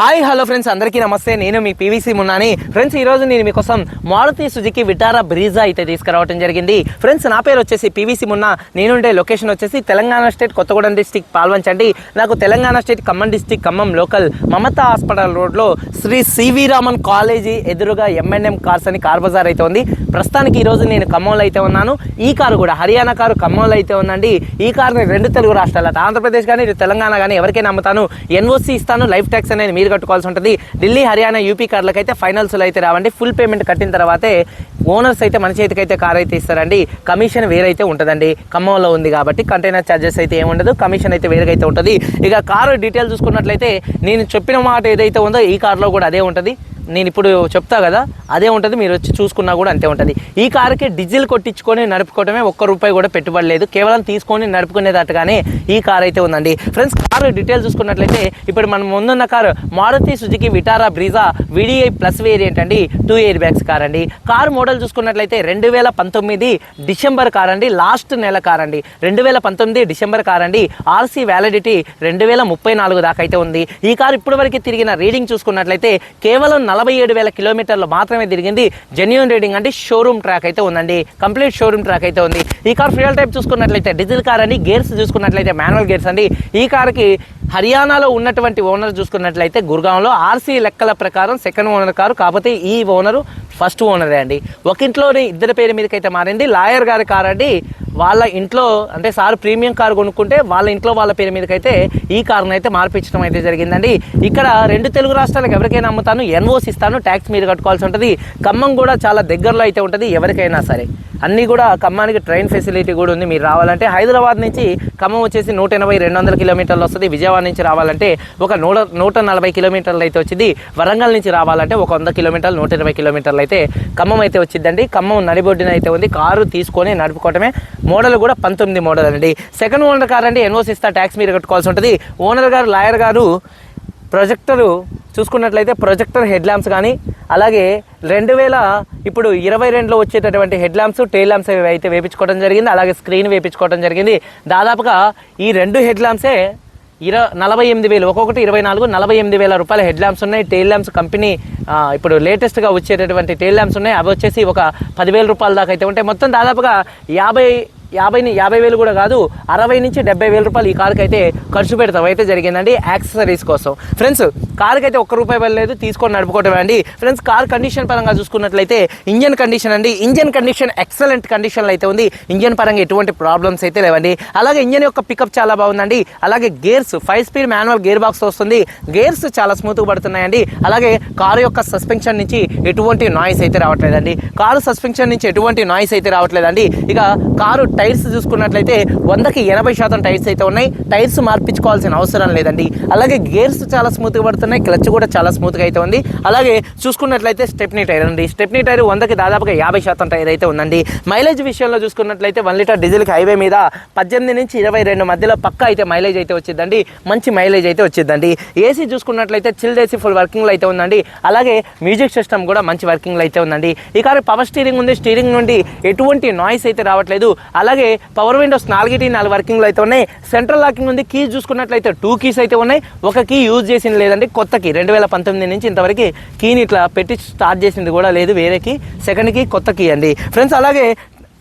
Hi hello friends అందరికీ నమస్తే. నేను మీ పీవీసీ మున్నాని. ఫ్రెండ్స్ ఈ రోజు నేను మీకోసం మారుతి సుజుకి విటారా బ్రీజా అయితే తీసుకురావడం జరిగింది. ఫ్రెండ్స్ నా పేరు వచ్చేసి పీవీసీ మున్నా. నేనుండే లొకేషన్ వచ్చేసి తెలంగాణ స్టేట్ కొత్తగూడెం డిస్టిక్ పాల్వంచండి. నాకు Telangana state Khammam district Khammam local Mamata hospital రోడ్లో శ్రీ సివి రామన్ కాలేజీ ఎదురుగా ఎంఎన్ఎం కార్స్ అని కార్ బజార్ అయితే ఉంది. ప్రస్తుతానికి ఈ రోజు నేను ఖమ్మంలో అయితే ఉన్నాను. ఈ కారు కూడా హర్యానా కారు ఖమ్మంలో అయితే ఉందండి. ఈ కార్ని రెండు తెలుగు రాష్ట్రాల ఆంధ్రప్రదేశ్ కానీ తెలంగాణ కానీ ఎవరికైనా అమ్ముతాను. ఎన్ఓసి ఇస్తాను. లైఫ్ ట్యాక్స్ అనేది మీరు కట్టుకోవాల్సి ఉంటుంది. ఢిల్లీ హర్యానా యూపీ కార్లకు అయితే ఫైనల్స్లో అయితే రావండి. ఫుల్ పేమెంట్ కట్టిన తర్వాతే ఓనర్స్ అయితే మన చేతికి అయితే కార్ అయితే ఇస్తారండి. కమిషన్ వేరైతే ఉంటుందండి. ఖమ్మంలో ఉంది కాబట్టి కంటైనర్ ఛార్జెస్ అయితే ఏముండదు కమిషన్ అయితే వేరుగా అయితే ఉంటుంది. ఇక కారు డీటెయిల్ చూసుకున్నట్లయితే నేను చెప్పిన మాట ఏదైతే ఉందో ఈ కార్లో కూడా అదే ఉంటుంది. నేను ఇప్పుడు చెప్తా కదా అదే ఉంటుంది మీరు వచ్చి చూసుకున్నా కూడా అంతే ఉంటుంది. ఈ కారుకి డీజిల్ కొట్టించుకొని నడుపుకోవడమే ఒక్క రూపాయి కూడా పెట్టుబడి లేదు. కేవలం తీసుకొని నడుపుకునేటట్టుగానే ఈ కార్ అయితే ఉందండి. ఫ్రెండ్స్ కారు డీటెయిల్ చూసుకున్నట్లయితే ఇప్పుడు మనం ముందున్న car Maruti Suzuki Vitara Brezza VDI plus variant అండి టూ ఇయర్ బ్యాగ్స్ కార్ అండి. కారు మోడల్ చూసుకున్నట్లయితే రెండు వేల పంతొమ్మిది డిసెంబర్ కార్ అండి లాస్ట్ నెల కార్ అండి. రెండు వేల పంతొమ్మిది డిసెంబర్ కార్ అండి ఆర్సీ వ్యాలిడిటీ రెండు వేల ముప్పై నాలుగు దాకా అయితే ఉంది. ఈ కారు ఇప్పటి వరకు తిరిగిన రీడింగ్ చూసుకున్నట్లయితే కేవలం నలభై ఏడు వేల కిలోమీటర్లు మాత్రమే తిరిగింది. జెన్యున్ రీడింగ్ అంటే షోరూమ్ ట్రాక్ అయితే ఉందండి. కంప్లీట్ షోరూమ్ ట్రాక్ అయితే ఉంది. ఈ కార్ ఫ్యూయల్ టైప్ చూసుకున్నట్లయితే డీజిల్ కార్ అండి గేర్స్ చూసుకున్నట్లయితే మాన్యువల్ గేర్స్ అండి. ఈ కార్కి హర్యానాలో ఉన్నటువంటి ఓనర్ చూసుకున్నట్లయితే గుర్గాంలో ఆర్సీ లెక్కల ప్రకారం సెకండ్ ఓనర్ కారు. కాకపోతే ఈ ఓనరు ఫస్ట్ ఓనరే అండి. ఒక ఇంట్లోనే ఇద్దరి పేరు మీదకైతే మారింది. లాయర్ గారి కార్ అండి. వాళ్ళ ఇంట్లో అంటే సార్ ప్రీమియం కారు కొనుక్కుంటే వాళ్ళ ఇంట్లో వాళ్ళ పేరు మీదకైతే ఈ కారును అయితే మార్పించడం అయితే జరిగిందండి. ఇక్కడ రెండు తెలుగు రాష్ట్రాలకు ఎవరికైనా అమ్ముతాను ఎన్ఓసి ఇస్తాను ట్యాక్స్ మీరు కట్టుకోవాల్సి ఉంటుంది. ఖమ్మం కూడా చాలా దగ్గరలో అయితే ఉంటుంది ఎవరికైనా సరే. అన్నీ కూడా ఖమ్మానికి ట్రైన్ ఫెసిలిటీ కూడా ఉంది. మీరు రావాలంటే హైదరాబాద్ నుంచి ఖమ్మం వచ్చేసి నూట ఎనభై రెండు వందల కిలోమీటర్లు వస్తుంది. విజయవాడ నుంచి రావాలంటే ఒక నూట నూట నలభై కిలోమీటర్లు అయితే వచ్చింది. వరంగల్ నుంచి రావాలంటే ఒక వంద కిలోమీటర్లు నూట ఇరవై కిలోమీటర్లు అయితే ఖమ్మం అయితే వచ్చిందండి. ఖమ్మం నడిబొడ్డున అయితే ఉంది. కారు తీసుకొని నడుపుకోవటమే. మోడల్ కూడా పంతొమ్మిది మోడల్ అండి. సెకండ్ ఓనర్ కార్ అంటే ఎన్ఓసి ఇస్తా ట్యాక్స్ మీరు కట్టుకోవాల్సి ఉంటుంది. ఓనర్ గారు లాయర్ గారు ప్రొజెక్టరు చూసుకున్నట్లయితే ప్రొజెక్టర్ హెడ్ ల్యాంప్స్ కానీ అలాగే రెండు వేల ఇప్పుడు ఇరవై రెండులో వచ్చేటటువంటి హెడ్ ల్యాంప్స్ టైల్ ల్యాంప్స్ అవి అయితే వేపించుకోవడం జరిగింది అలాగే స్క్రీన్ వేపించుకోవడం జరిగింది. దాదాపుగా ఈ రెండు హెడ్ ల్యాంప్సే ఇర నలభై ఎనిమిది వేలు ఒక్కొక్కటి ఇరవై నాలుగు నలభై ఎనిమిది వేల రూపాయల హెడ్ ల్యాంప్స్ ఉన్నాయి. టెయిల్ ల్యాంప్స్ కంపెనీ ఇప్పుడు లేటెస్ట్గా వచ్చేటటువంటి టైల్ ల్యాంప్స్ ఉన్నాయి. అవి వచ్చేసి ఒక పదివేల రూపాయల దాకా అయితే ఉంటాయి. మొత్తం దాదాపుగా యాభై యాభై యాభై వేలు కూడా కాదు అరవై నుంచి డెబ్బై వేల రూపాయలు ఈ కార్కి అయితే ఖర్చు పెడతాం. అయితే జరిగిందండి యాక్సెసరీస్ కోసం. ఫ్రెండ్స్ కార్కి అయితే ఒక్క రూపాయి వెళ్ళలేదు తీసుకొని నడుపుకోవటం అండి. ఫ్రెండ్స్ కార్ కండిషన్ పరంగా చూసుకున్నట్లయితే ఇంజన్ కండిషన్ అండి. ఇంజన్ కండిషన్ ఎక్సలెంట్ కండిషన్లో అయితే ఉంది. ఇంజన్ పరంగా ఎటువంటి ప్రాబ్లమ్స్ అయితే లేవండి. అలాగే ఇంజన్ యొక్క పికప్ చాలా బాగుందండి. అలాగే gears five speed manual gear box వస్తుంది. గేర్స్ చాలా స్మూత్గా పడుతున్నాయండి. అలాగే కారు యొక్క సస్పెన్షన్ నుంచి ఎటువంటి నాయిస్ అయితే రావట్లేదండి. కారు సస్పెన్షన్ నుంచి ఎటువంటి నాయిస్ అయితే రావట్లేదండి. ఇక కారు టైర్స్ చూసుకున్నట్లయితే వందకి ఎనభై శాతం టైర్స్ అయితే ఉన్నాయి. టైర్స్ మార్పించుకోవాల్సిన అవసరం లేదండి. అలాగే గేర్స్ చాలా స్మూత్గా పడుతున్నాయి. క్లచ్ కూడా చాలా స్మూత్గా అయితే ఉంది. అలాగే చూసుకున్నట్లయితే స్టెప్నీ టైర్ అండి. స్టెప్నీ టైర్ వందకి దాదాపుగా యాభై శాతం టైర్ అయితే ఉందండి. మైలేజ్ విషయంలో చూసుకున్నట్లయితే వన్ లీటర్ డీజిల్కి హైవే మీద పద్దెనిమిది నుంచి ఇరవై రెండు మధ్యలో పక్క అయితే మైలేజ్ అయితే వచ్చిందండి. మంచి మైలేజ్ అయితే వచ్చిందండి. ఏసీ చూసుకున్నట్లయితే చిల్డ్ ఏసీ ఫుల్ వర్కింగ్లో అయితే ఉందండి. అలాగే మ్యూజిక్ సిస్టమ్ కూడా మంచి వర్కింగ్లో అయితే ఉందండి. ఈ కారు పవర్ స్టీరింగ్ ఉంది. స్టీరింగ్ నుండి ఎటువంటి నాయిస్ అయితే రావట్లేదు. అలాగే అలాగే పవర్ విండోస్ నాలుగిటి నాలుగు వర్కింగ్లో అయితే ఉన్నాయి. సెంట్రల్ లాకింగ్ ఉంది. కీస్ చూసుకున్నట్లయితే టూ కీస్ అయితే ఉన్నాయి. ఒక కీ యూజ్ చేసింది లేదండి. కొత్త కీ. రెండు వేల పంతొమ్మిది నుంచి ఇంతవరకు కీని ఇట్లా పెట్టి స్టార్ట్ చేసింది కూడా లేదు వేరే కీ. సెకండ్ కీ కొత్త కీ అండి. ఫ్రెండ్స్ అలాగే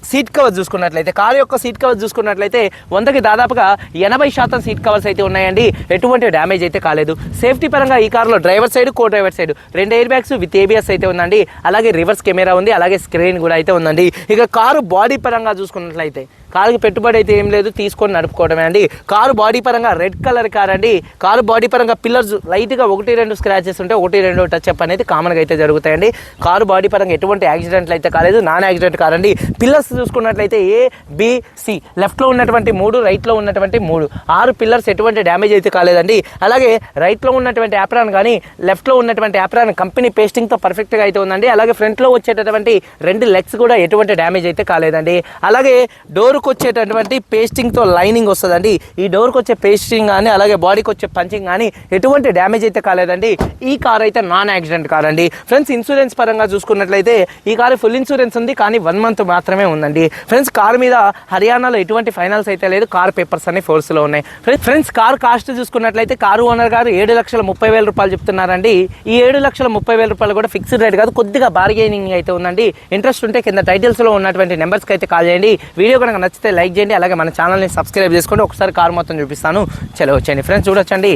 సీట్ కవర్స్ చూసుకున్నట్లయితే కారు యొక్క సీట్ కవర్స్ చూసుకున్నట్లయితే వందకి దాదాపుగా ఎనభై శాతం సీట్ కవర్స్ అయితే ఉన్నాయండి. ఎటువంటి డ్యామేజ్ అయితే కాలేదు. సేఫ్టీ పరంగా ఈ కారులో driver side co driver side రెండు ఎయిర్ బ్యాగ్స్ విత్ ఏబిఎస్ అయితే ఉందండి. అలాగే రివర్స్ కెమెరా ఉంది అలాగే స్క్రీన్ కూడా అయితే ఉందండి. ఇక కారు బాడీ పరంగా చూసుకున్నట్లయితే కారుకి పెట్టుబడి అయితే ఏం లేదు తీసుకొని నడుపుకోవడమే అండి. కారు బాడీ పరంగా రెడ్ కలర్ కార్ అండి. కారు బాడీ పరంగా పిల్లర్స్ లైట్గా ఒకటి రెండు స్క్రాచెస్ ఉంటే ఒకటి రెండు టచ్ అప్ అనేది కామన్గా అయితే జరుగుతాయండి. కారు బాడీ పరంగా ఎటువంటి యాక్సిడెంట్లు అయితే కాలేదు నాన్ యాక్సిడెంట్ కార్ అండి. పిల్లర్స్ చూసుకున్నట్లయితే ఏ బిసి లెఫ్ట్లో ఉన్నటువంటి మూడు రైట్లో ఉన్నటువంటి మూడు. ఆరు పిల్లర్స్ ఎటువంటి డ్యామేజ్ అయితే కాలేదండి. అలాగే రైట్లో ఉన్నటువంటి యాప్రాన్ కానీ లెఫ్ట్లో ఉన్నటువంటి యాప్రాన్ కంపెనీ పేస్టింగ్తో పర్ఫెక్ట్గా అయితే ఉందండి. అలాగే ఫ్రంట్లో వచ్చేటటువంటి రెండు లెగ్స్ కూడా ఎటువంటి డ్యామేజ్ అయితే కాలేదండి. అలాగే డోర్ డోర్కి వచ్చేటటువంటి పేస్టింగ్తో లైనింగ్ వస్తుందండి. ఈ డోర్కి వచ్చే పేస్టింగ్ కానీ అలాగే బాడీకి వచ్చే పంచింగ్ కానీ ఎటువంటి డ్యామేజ్ అయితే కాలేదండి. ఈ కార్ అయితే నాన్ యాక్సిడెంట్ కార్ అండి. ఫ్రెండ్స్ ఇన్సూరెన్స్ పరంగా చూసుకున్నట్లయితే ఈ కారు ఫుల్ ఇన్సూరెన్స్ ఉంది కానీ వన్ మంత్ మాత్రమే ఉందండి. ఫ్రెండ్స్ కార్ మీద హర్యానాలో ఎటువంటి ఫైనాన్స్ అయితే లేదు. కార్ పేపర్స్ అన్ని ఫోర్స్లో ఉన్నాయి. ఫ్రెండ్స్ ఫ్రెండ్స్ కార్ కాస్ట్ చూసుకున్నట్లయితే కారు ఓనర్ గారు ఏడు లక్షల ముప్పై వేల రూపాయలు చెప్తున్నారండి. ఈ ఏడు లక్షల ముప్పై వేల రూపాయలు కూడా ఫిక్స్డ్ రేట్ కాదు కొద్దిగా బార్గెనింగ్ అయితే ఉందండి. ఇంట్రెస్ట్ ఉంటే కింద టైటిల్స్లో ఉన్నటువంటి నెంబర్స్కి అయితే కాల్ చేయండి. వీడియో కనుక నచ్చితే లైక్ చేయండి అలాగే మన ఛానల్ని సబ్స్క్రైబ్ చేసుకోండి. ఒకసారి కార్ మొత్తం చూపిస్తాను. చలో వచ్చేయండి. ఫ్రెండ్స్ చూడొచ్చండి.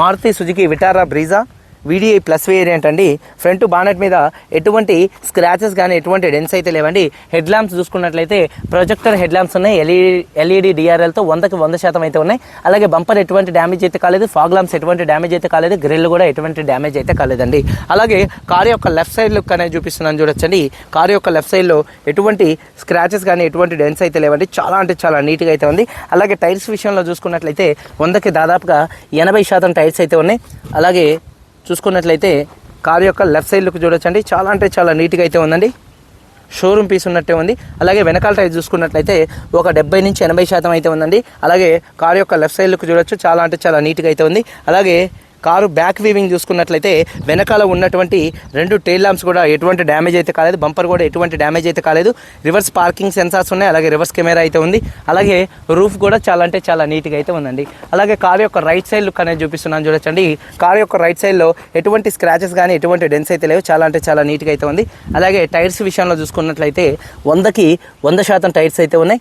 Maruti Suzuki Vitara Brezza? VDI plus variant అండి. ఫ్రంట్ బానెట్ మీద ఎటువంటి స్క్రాచెస్ కానీ ఎటువంటి డెన్స్ అయితే లేవండి. హెడ్ ల్యాంప్స్ చూసుకున్నట్లయితే ప్రొజెక్టర్ హెడ్ ల్యాంప్స్ ఉన్నాయి ఎల్ఈడి ఎల్ఈడి డిఆర్ఎల్తో వందకి వంద శాతం అయితే ఉన్నాయి. అలాగే బంపర్ ఎటువంటి డ్యామేజ్ అయితే కాలేదు. ఫాగ్ ల్యాంప్స్ ఎటువంటి డ్యామేజ్ అయితే కాలేదు. గ్రిల్ కూడా ఎటువంటి డ్యామేజ్ అయితే కాలేదండి. అలాగే కార్ యొక్క లెఫ్ట్ సైడ్ లుక్ అనేది చూపిస్తున్నాను చూడొచ్చండి. కార్ యొక్క లెఫ్ట్ సైడ్లో ఎటువంటి స్క్రాచెస్ కానీ ఎటువంటి డెన్స్ అయితే లేవండి. చాలా అంటే చాలా నీట్గా అయితే ఉంది. అలాగే టైర్స్ విషయంలో చూసుకున్నట్లయితే వందకి దాదాపుగా ఎనభై శాతం టైర్స్ అయితే ఉన్నాయి. అలాగే చూసుకున్నట్లయితే కారు యొక్క లెఫ్ట్ సైడ్ లుక్ చూడొచ్చండి. చాలా అంటే చాలా నీట్గా అయితే ఉందండి. షోరూమ్ పీస్ ఉన్నట్టే ఉంది. అలాగే వెనకాల టైర్ చూసుకున్నట్లయితే ఒక డెబ్బై నుంచి ఎనభై శాతం అయితే ఉందండి. అలాగే కారు యొక్క లెఫ్ట్ సైడ్ లుక్ చూడొచ్చు. చాలా అంటే చాలా నీట్గా అయితే ఉంది. అలాగే కారు బ్యాక్ వీవింగ్ చూసుకున్నట్లయితే వెనకాల ఉన్నటువంటి రెండు టైల్ ల్యాంప్స్ కూడా ఎటువంటి డ్యామేజ్ అయితే కాలేదు బంపర్ కూడా ఎటువంటి డ్యామేజ్ అయితే కాలేదు. రివర్స్ పార్కింగ్ సెన్సార్స్ ఉన్నాయి అలాగే రివర్స్ కెమెరా అయితే ఉంది. అలాగే రూఫ్ కూడా చాలా అంటే చాలా నీట్గా అయితే ఉందండి. అలాగే కార్ యొక్క రైట్ సైడ్ లుక్ అనేది చూపిస్తున్నాను చూడొచ్చండి. కార్ యొక్క రైట్ సైడ్లో ఎటువంటి స్క్రాచెస్ కానీ ఎటువంటి డెన్స్ అయితే లేవు. చాలా అంటే చాలా నీట్గా అయితే ఉంది. అలాగే టైర్స్ విషయంలో చూసుకున్నట్లయితే వందకి వంద శాతం టైర్స్ అయితే ఉన్నాయి.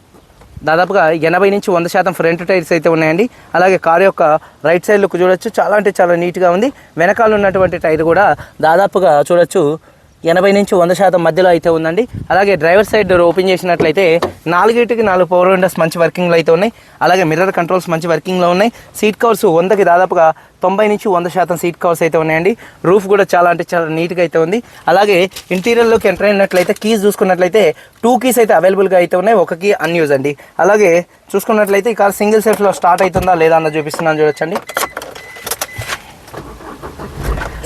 దాదాపుగా ఎనభై నుంచి వంద శాతం ఫ్రంట్ టైర్స్ అయితే ఉన్నాయండి. అలాగే కార్ యొక్క రైట్ సైడ్ లుక్ చూడొచ్చు. చాలా అంటే చాలా నీట్గా ఉంది. వెనకాల ఉన్నటువంటి టైర్ కూడా దాదాపుగా చూడొచ్చు. ఎనభై నుంచి వంద శాతం మధ్యలో అయితే ఉందండి. అలాగే డ్రైవర్ సైడ్ డోర్ ఓపెన్ చేసినట్లయితే నాలుగిటికి నాలుగు పవర్ విండోస్ మంచి వర్కింగ్లో అయితే ఉన్నాయి. అలాగే మిర్రర్ కంట్రోల్స్ మంచి వర్కింగ్లో ఉన్నాయి. సీట్ కవర్స్ వందకి దాదాపుగా తొంభై నుంచి వంద శాతం సీట్ కవర్స్ అయితే ఉన్నాయండి. రూఫ్ కూడా చాలా అంటే చాలా నీట్గా అయితే ఉంది. అలాగే ఇంటీరియర్లోకి ఎంటర్ అయినట్లయితే కీస్ చూసుకున్నట్లయితే టూ కీస్ అయితే అవైలబుల్గా అయితే ఉన్నాయి. ఒక కీ అన్యూజ్ అండి. అలాగే చూసుకున్నట్లయితే ఈ కార్ సింగిల్ సెల్ఫ్లో స్టార్ట్ అవుతుందా లేదా అన్న చూపిస్తున్నాను చూడొచ్చండి.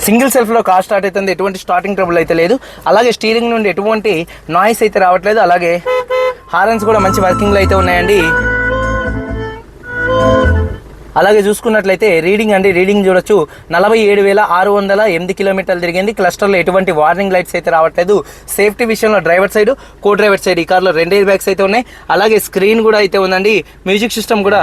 సింగిల్ సెల్ఫ్లో కార్ స్టార్ట్ అవుతుంది. ఎటువంటి స్టార్టింగ్ ట్రబుల్ అయితే లేదు. అలాగే స్టీరింగ్ నుండి ఎటువంటి నాయిస్ అయితే రావట్లేదు. అలాగే హారన్స్ కూడా మంచి వర్కింగ్లో అయితే ఉన్నాయండి. అలాగే చూసుకున్నట్లయితే రీడింగ్ అండి. రీడింగ్ చూడొచ్చు. నలభై ఏడు వేల ఆరు వందల ఎనిమిది కిలోమీటర్లు తిరిగింది. క్లస్టర్లో ఎటువంటి వార్నింగ్ లైట్స్ అయితే రావట్లేదు. సేఫ్టీ విషయంలో driver side co driver side ఈ కార్లో రెండు ఎయిర్ బ్యాగ్స్ అయితే ఉన్నాయి. అలాగే స్క్రీన్ కూడా అయితే ఉందండి. మ్యూజిక్ సిస్టమ్ కూడా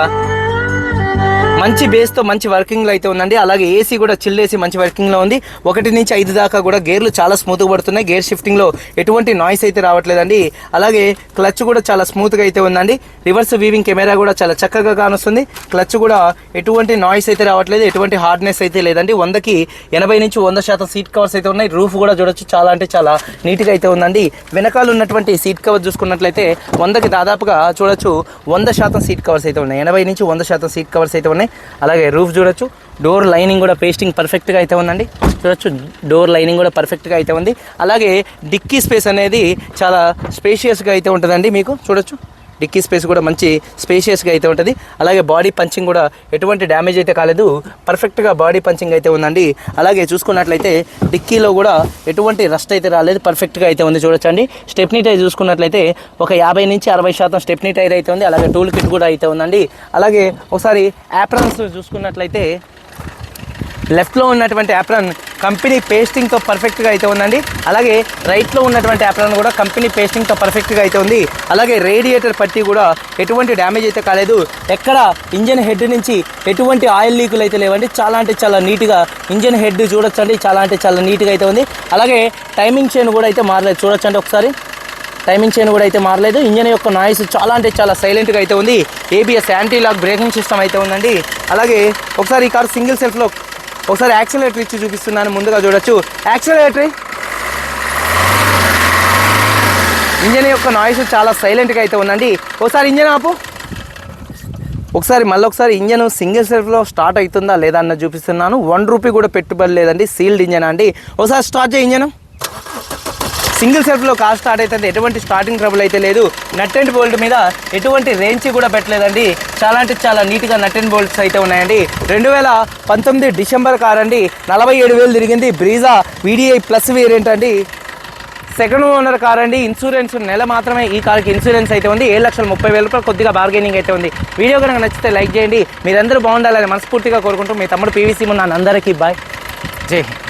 మంచి బేస్తో మంచి వర్కింగ్లో అయితే ఉందండి. అలాగే ఏసీ కూడా చిల్ ఏసీ మంచి వర్కింగ్లో ఉంది. ఒకటి నుంచి ఐదు దాకా కూడా గేర్లు చాలా స్మూత్గా పడుతున్నాయి. గేర్ షిఫ్టింగ్లో ఎటువంటి నాయిస్ అయితే రావట్లేదండి. అలాగే క్లచ్ కూడా చాలా స్మూత్గా అయితే ఉందండి. రివర్స్ వీవింగ్ కెమెరా కూడా చాలా చక్కగా కానొస్తుంది. క్లచ్ కూడా ఎటువంటి నాయిస్ అయితే రావట్లేదు. ఎటువంటి హార్డ్నెస్ అయితే లేదండి. వందకి ఎనభై నుంచి వంద శాతం సీట్ కవర్స్ అయితే ఉన్నాయి. రూఫ్ కూడా చూడొచ్చు. చాలా అంటే చాలా నీట్గా అయితే ఉందండి. వెనకాల ఉన్నటువంటి సీట్ కవర్ చూసుకున్నట్లయితే వందకి దాదాపుగా చూడొచ్చు. వంద శాతం సీట్ కవర్స్ అయితే ఉన్నాయి. ఎనభై నుంచి వంద శాతం సీట్ కవర్స్ అయితే ఉన్నాయి. అలాగే రూఫ్ చూడొచ్చు. డోర్ లైనింగ్ కూడా పేస్టింగ్ పర్ఫెక్ట్గా అయితే ఉందండి. చూడొచ్చు డోర్ లైనింగ్ కూడా పర్ఫెక్ట్గా అయితే ఉంది. అలాగే డిక్కీ స్పేస్ అనేది చాలా స్పేషియస్గా అయితే ఉంటుందండి మీకు. చూడొచ్చు. డిక్కీ స్పేస్ కూడా మంచి స్పేషియస్గా అయితే ఉంటుంది. అలాగే బాడీ పంచింగ్ కూడా ఎటువంటి డ్యామేజ్ అయితే కాలేదు. పర్ఫెక్ట్గా బాడీ పంచింగ్ అయితే ఉందండి. అలాగే చూసుకున్నట్లయితే డిక్కీలో కూడా ఎటువంటి రస్ట్ అయితే రాలేదు. పర్ఫెక్ట్గా అయితే ఉంది చూడొచ్చండి. స్టెప్నీ టైర్ చూసుకున్నట్లయితే ఒక యాభై నుంచి అరవై శాతం స్టెప్నీ టైర్ అయితే ఉంది. అలాగే టూల్ కిట్ కూడా అయితే ఉందండి. అలాగే ఒకసారి యాప్రన్స్ చూసుకున్నట్లయితే లెఫ్ట్లో ఉన్నటువంటి యాప్రాన్ కంపెనీ పేస్టింగ్తో పర్ఫెక్ట్గా అయితే ఉందండి. అలాగే రైట్లో ఉన్నటువంటి యాప్రాన్ కూడా కంపెనీ పేస్టింగ్తో పర్ఫెక్ట్గా అయితే ఉంది. అలాగే రేడియేటర్ పట్టి కూడా ఎటువంటి డ్యామేజ్ అయితే కాలేదు. ఎక్కడ ఇంజన్ హెడ్ నుంచి ఎటువంటి ఆయిల్ లీకులు అయితే లేవండి. చాలా అంటే చాలా నీట్గా ఇంజన్ హెడ్ చూడొచ్చండి. చాలా అంటే చాలా నీట్గా అయితే ఉంది. అలాగే టైమింగ్ చైన్ కూడా అయితే మారలేదు. చూడొచ్చండి ఒకసారి. టైమింగ్ చైన్ కూడా అయితే మారలేదు. ఇంజన్ యొక్క నాయిస్ చాలా అంటే చాలా సైలెంట్గా అయితే ఉంది. ABS anti lock braking system అయితే ఉందండి. అలాగే ఒకసారి ఈ కార్ సింగిల్ సెల్ఫ్లో ఒకసారి యాక్సిలేటర్ ఇచ్చి చూపిస్తున్నాను ముందుగా చూడొచ్చు. యాక్సిలేటరీ ఇంజన్ యొక్క నాయిస్ చాలా సైలెంట్గా అయితే ఉందండి. ఒకసారి ఇంజన్ ఆపు. ఒకసారి మళ్ళీ ఒకసారి ఇంజన్ సింగిల్ సెల్ఫ్లో స్టార్ట్ అవుతుందా లేదా అన్న చూపిస్తున్నాను. వన్ రూపీ కూడా పెట్టుబడి లేదండి సీల్డ్ ఇంజన్ అండి? ఒకసారి స్టార్ట్ చేయి ఇంజను. సింగిల్ సెల్ఫ్లో కార్ స్టార్ట్ అవుతుంది ఎటువంటి స్టార్టింగ్ ట్రబుల్ అయితే లేదు. నట్ అండ్ బోల్ట్ మీద ఎటువంటి రేంజ్ కూడా పెట్టలేదండి. చాలా అంటే చాలా నీట్గా నట్ అండ్ బోల్ట్స్ అయితే ఉన్నాయండి. రెండు వేల పంతొమ్మిది డిసెంబర్ కార్ అండి. నలభై ఏడు వేలు తిరిగింది. బ్రీజా వీడిఐ ప్లస్ వేరియంట్ అండి. సెకండ్ ఓనర్ కార్ అండి. ఇన్సూరెన్స్ నెల మాత్రమే ఈ కార్కి ఇన్సూరెన్స్ అయితే ఉంది. ఏడు లక్షల ముప్పై వేల రూపాయలు కొద్దిగా బార్గెనింగ్ అయితే ఉంది. వీడియో కనుక నచ్చితే లైక్ చేయండి. మీరందరూ బాగుండాలని మనస్ఫూర్తిగా కోరుకుంటూ మీ తమ్ముడు పీవీసీ ఉన్న అందరికీ బాయ్ జై హింద్.